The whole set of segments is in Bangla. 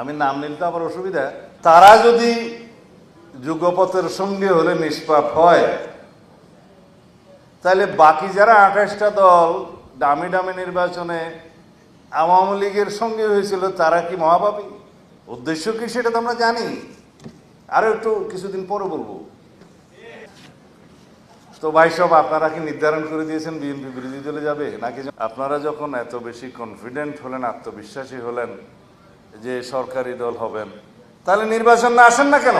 আমি নাম নিলে তো আবার অসুবিধা। তারা যদি যুগপথের সঙ্গে হলে নিষ্পাপ হয়, তাহলে বাকি যারা আঠাশটা দল দামি দামি নির্বাচনে আওয়ামী লীগের সঙ্গে হয়েছিল, তারা কি মহাপাপী? উদ্দেশ্য কি সেটা তো আমরা জানি। আরও একটু কিছুদিন পরে বলব। তো ভাই সব আপনারা কি নির্ধারণ করে দিয়েছেন বিএনপি বিরোধী দলে যাবে? নাকি আপনারা যখন এত বেশি কনফিডেন্ট হলেন, আত্মবিশ্বাসী হলেন যে সরকারি দল হবেন। তাহলে নির্বাচন না আসেন না কেন?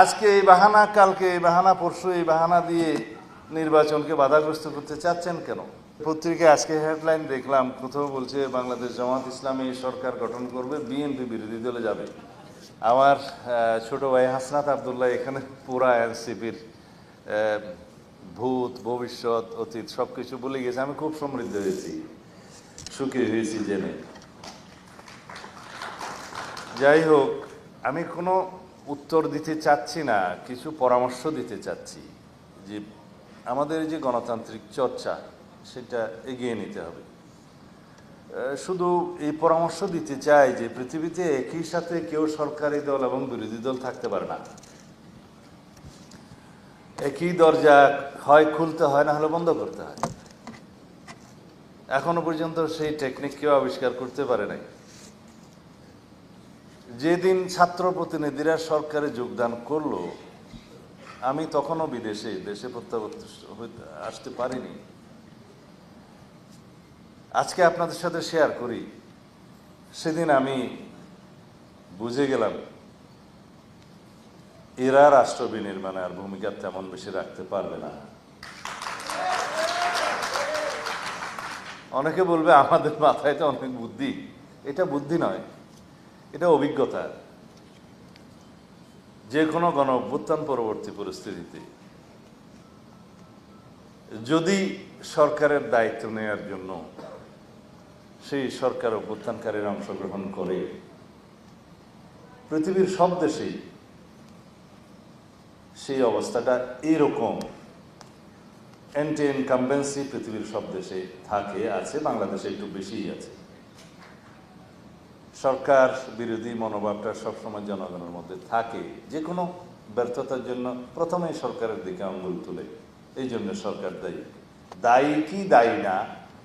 আজকে এই বাহানা, কালকে এই বাহানা, পরশু এই বাহানা দিয়ে নির্বাচনকে বাধাগ্রস্ত করতে চাচ্ছেন কেন? পত্রিকায় আজকে হেডলাইন দেখলাম, কোথাও বলছে, বাংলাদেশ জামাত ইসলামী সরকার গঠন করবে বিএনপি বিরোধী দলে যাবে। আমার ছোট ভাই হাসনাত আবদুল্লাহ এখানে পুরা এনসিপির ভূত, ভবিষ্যৎ, অতীত সব কিছু বলে গেছে। আমি খুব সমৃদ্ধ হয়েছি। সুখী হয়েছি জেনে। যাই হোক, আমি কোনো উত্তর দিতে চাচ্ছি না, কিছু পরামর্শ দিতে চাচ্ছি যে আমাদের যে গণতান্ত্রিক চর্চা, সেটা এগিয়ে নিতে হবে। শুধু এই পরামর্শ দিতে চাই যে পৃথিবীতে একই সাথে কেউ সরকারি দল এবং বিরোধী দল থাকতে পারে না। একই দরজা হয়, খুলতে হয়, না হলে বন্ধ করতে হয়। এখনও পর্যন্ত সেই টেকনিক কেউ আবিষ্কার করতে পারে নাই। যেদিন ছাত্র প্রতিনিধিরা সরকারে যোগদান করল, আমি তখনও বিদেশে, দেশে প্রত্যাবর্তন হইতে- আসতে পারিনি। আজকে আপনাদের সাথে শেয়ার করি। সেদিন আমি বুঝে গেলাম, এরা রাষ্ট্র বিনির্মাণে আর ভূমিকা তেমন বেশি রাখতে পারবে না। অনেকে বলবে, আমাদের মাথায় তো অনেক বুদ্ধি। এটা বুদ্ধি নয়, এটা অভিজ্ঞতা। যে কোনো গণ অভ্যুত্থান পরবর্তী পরিস্থিতিতে, যদি সরকারের দায়িত্ব নেওয়ার জন্য সেই সরকার অভ্যুত্থানকারীরা অংশগ্রহণ করে, পৃথিবীর সব দেশেই সেই অবস্থাটা এইরকম অ্যান্টি ইনকামবেন্সি পৃথিবীর সব দেশে থাকে, আছে, বাংলাদেশে একটু বেশিই আছে। সরকার বিরোধী মনোভাবটা সবসময় জনগণের মধ্যে থাকে যে কোনো ব্যর্থতার জন্য প্রথমেই সরকারের দিকে আঙ্গুল তুলে, এই জন্য সরকার দায়ী। দায়ী কি দায়ী না,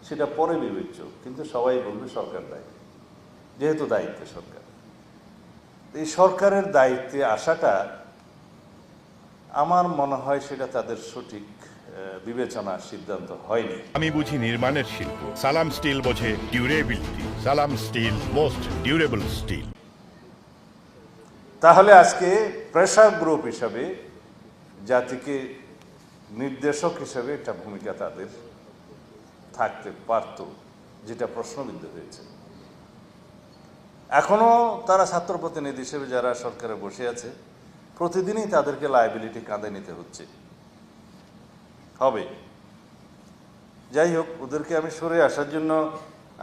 সেটা পরে বিবেচ্য, কিন্তু সবাই বলবে সরকার দায়ী, যেহেতু দায়িত্বে সরকার। এই সরকারের দায়িত্বে আসাটা আমার মনে হয় সেটা তাদের সঠিক বিবেচনা সিদ্ধান্ত হয়নি। আমি বুঝি নির্মাণের শিল্প। সালাম স্টিল বোঝে ডিউরেবিলিটি সালাম স্টিল মোস্ট ডিউরেবল স্টিল তাহলে আজকে প্রেশার গ্রুপ হিসাবে জাতিকে নির্দেশক হিসাবে একটা ভূমিকা তাদের থাকতে পারত যেটা প্রশ্নবিদ্ধ হয়েছে। এখনও তারা ছাত্র প্রতিনিধি হিসেবে যারা সরকারে বসে আছে প্রতিদিনই তাদেরকে লাইবিলিটি কাঁধে নিতে হচ্ছে। হবে। যাই হোক, ওদেরকে আমি সরে আসার জন্য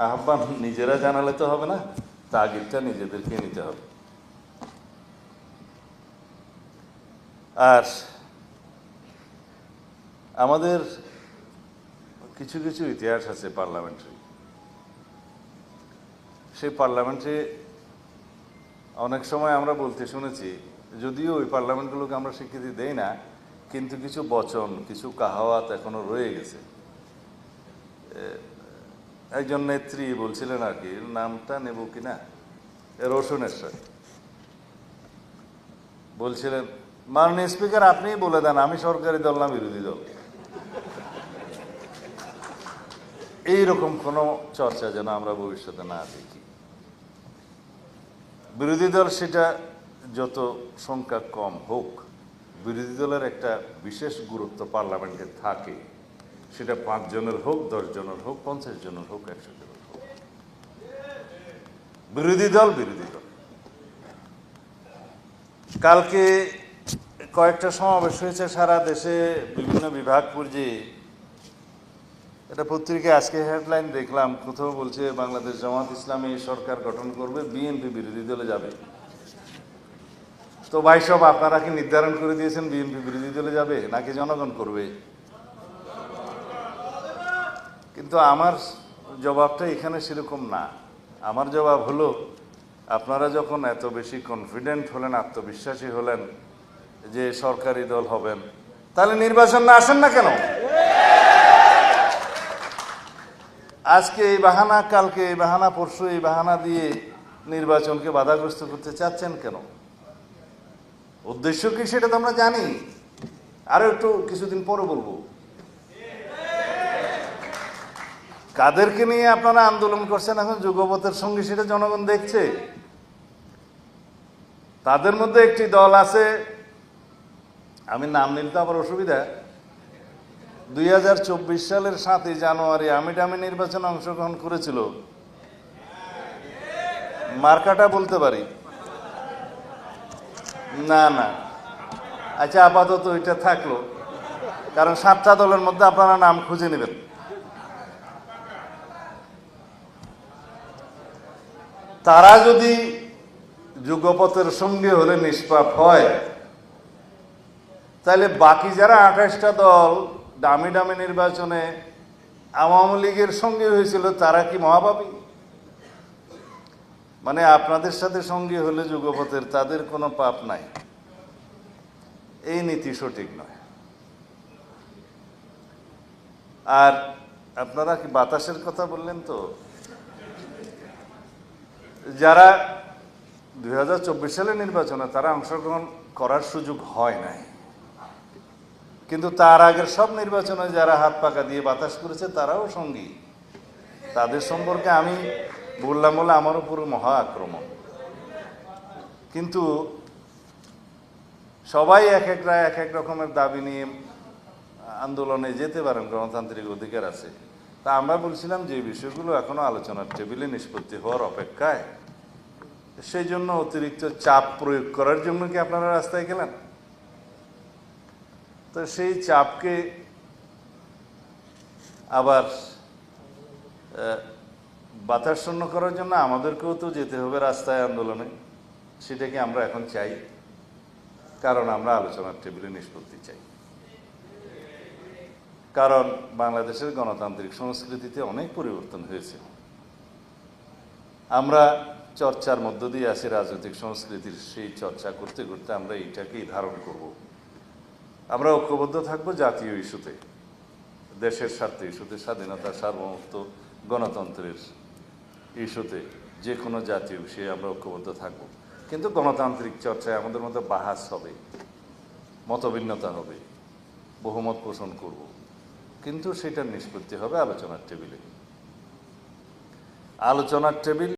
আহ্বান নিজেরা জানালে তো হবে না, তাগিদটা নিজেদেরকে নিতে হবে। আর আমাদের কিছু কিছু ইতিহাস আছে পার্লামেন্টারি সেই পার্লামেন্টে অনেক সময় আমরা বলতে শুনেছি, যদিও ওই পার্লামেন্টগুলোকে আমরা স্বীকৃতি দেই না কিন্তু কিছু বচন, কিছু কাহাওয়াত এখনও রয়ে গেছে। একজন নেত্রী বলছিলেন আর কি নামটা নেব কিনা রসুনের রসুনেশ্বর বলছিলেন, মাননীয় স্পিকার, আপনিই বলে দেন, আমি সরকারি দল না, বিরোধী দল? এইরকম কোনো চর্চা যেন আমরা ভবিষ্যতে না দেখি। বিরোধী দল সেটা যত সংখ্যা কম হোক বিরোধী দলের একটা বিশেষ গুরুত্ব পার্লামেন্টে থাকে। সেটা পাঁচ জনের হোক, দশ জনের হোক, পঞ্চাশ জনের হোক, একশো জনের হোক। বিরোধী দল বিরোধী দল। কালকে কয়েকটা সমাবেশ হয়েছে সারা দেশে, বিভিন্ন বিভাগ পর্যায়ে এটা পত্রিকায় আজকে হেডলাইন দেখলাম, কোথাও বলছে বাংলাদেশ জামাত ইসলামী সরকার গঠন করবে, বিএনপি বিরোধী দলে যাবে। তো ভাই সব আপনারা কি নির্ধারণ করে দিয়েছেন বিএনপি বিরোধী দলে যাবে নাকি জনগণ করবে? কিন্তু আমার জবাবটা এখানে সেরকম না। আমার জবাব হলো, আপনারা যখন এত বেশি কনফিডেন্ট হলেন, আত্মবিশ্বাসী হলেন যে সরকারি দল হবেন, তাহলে নির্বাচন না আসেন না কেন? আজকে এই বাহানা, কালকে এই বাহানা, পরশু এই বাহানা দিয়ে নির্বাচনকে বাধাগ্রস্ত করতে চাচ্ছেন কেন? উদ্দেশ্য কি সেটা তো আমরা জানি। আরও একটু কিছুদিন পরে বলব। কাদেরকে নিয়ে আপনারা আন্দোলন করছেন এখন যুগপথের সঙ্গে সেটা জনগণ দেখছে। তাদের মধ্যে একটি দল আছে, আমি নাম নিলে তো আবার অসুবিধা। দুই হাজার চব্বিশ সালের সাতই জানুয়ারি আমি টামি নির্বাচনে অংশগ্রহণ করেছিল। মার্কাটা বলতে পারি। না না। আচ্ছা আপাতত এটা থাকল। কারণ সাতটা দলের মধ্যে আপনারা নাম খুঁজে নেবেন। তারা যদি যুগপথের সঙ্গে হলে নিষ্পাপ হয়, তাহলে বাকি যারা আঠাশটা দল দামি দামি নির্বাচনে আওয়ামী লীগের সঙ্গে হয়েছিল, তারা কি মহাপাপী? মানে আপনাদের সাথে সঙ্গে হলে যুগপথের তাদের কোনো পাপ নাই। এই নীতি সঠিক নয়। আর আপনারা কি বাতাসের কথা বললেন তো? যারা দু হাজার চব্বিশ সালে নির্বাচনে তারা অংশগ্রহণ করার সুযোগ হয় নাই। কিন্তু তার আগের সব নির্বাচনে যারা হাত পাকা দিয়ে বাতাস করেছে, তারাও সঙ্গী। তাদের সম্পর্কে আমি বললাম বলে আমার উপরে মহা আক্রমণ কিন্তু সবাই এক এক রায়, এক এক রকমের দাবি নিয়ে আন্দোলনে যেতে পারেন, গণতান্ত্রিক অধিকার আছে। তা আমরা বলছিলাম যে বিষয়গুলো এখনও আলোচনার টেবিলে নিষ্পত্তি হওয়ার অপেক্ষায়। সেই জন্য অতিরিক্ত চাপ প্রয়োগ করার জন্য কি আপনারা রাস্তায় গেলেন? তো সেই চাপকে আবার বাতাসন্ন করার জন্য আমাদেরকেও তো যেতে হবে রাস্তায় আন্দোলনে। সেটাকে আমরা এখন চাই? কারণ আমরা আলোচনার টেবিলে নিষ্পত্তি চাই। কারণ বাংলাদেশের গণতান্ত্রিক সংস্কৃতিতে অনেক পরিবর্তন হয়েছে। আমরা চর্চার মধ্য দিয়ে আছি রাজনৈতিক সংস্কৃতির সেই চর্চা করতে করতে আমরা এইটাকেই ধারণ করব। আমরা ঐক্যবদ্ধ থাকব জাতীয় ইস্যুতে, দেশের স্বার্থে ইস্যুতে, স্বাধীনতা, সার্বভৌমত্ব, গণতন্ত্রের ইস্যুতে যে কোনো জাতীয় বিষয়ে আমরা ঐক্যবদ্ধ থাকব। কিন্তু গণতান্ত্রিক চর্চায় আমাদের মধ্যে বাহাস হবে, মতভিন্নতা হবে, বহুমত পোষণ করব। কিন্তু সেটার নিষ্পত্তি হবে আলোচনার টেবিলে। আলোচনার টেবিল